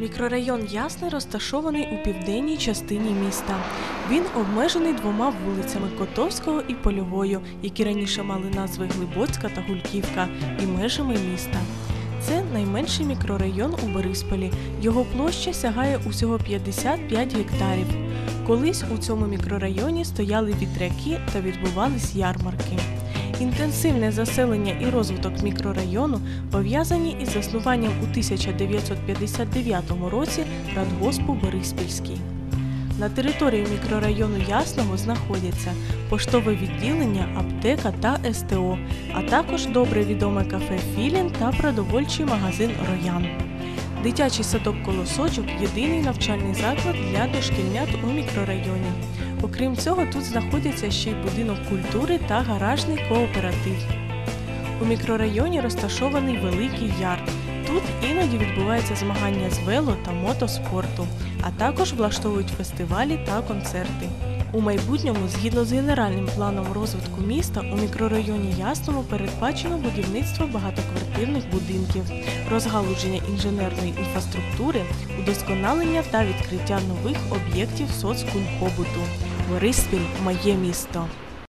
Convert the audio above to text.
Мікрорайон Ясний розташований у південній частині міста. Він обмежений двома вулицями Котовського і Польовою, які раніше мали назви Глибоцька та Гульківка, і межами міста. Це найменший мікрорайон у Борисполі. Його площа сягає усього 55 гектарів. Колись у цьому мікрорайоні стояли вітряки та відбувались ярмарки. Інтенсивне заселення і розвиток мікрорайону пов'язані із заснуванням у 1959 році радгоспу Бориспільський. На території мікрорайону Ясного знаходяться поштове відділення, аптека та СТО, а також добре відоме кафе Філін та продовольчий магазин Роян. Дитячий садок Колосочок єдиний навчальний заклад для дошкільнят у мікрорайоні. Окрім цього, тут знаходяться ще й будинок культури та гаражний кооператив. У мікрорайоні розташований великий ярд. Тут іноді відбуваються змагання з вело та мотоспорту, а також влаштовують фестивалі та концерти. У майбутньому, згідно з генеральним планом розвитку міста, у мікрорайоні Ясному передбачено будівництво багатоквартирних будинків, розгалуження інженерної інфраструктури, удосконалення та відкриття нових об'єктів соцкульпобуту. Бориспіль моє місто.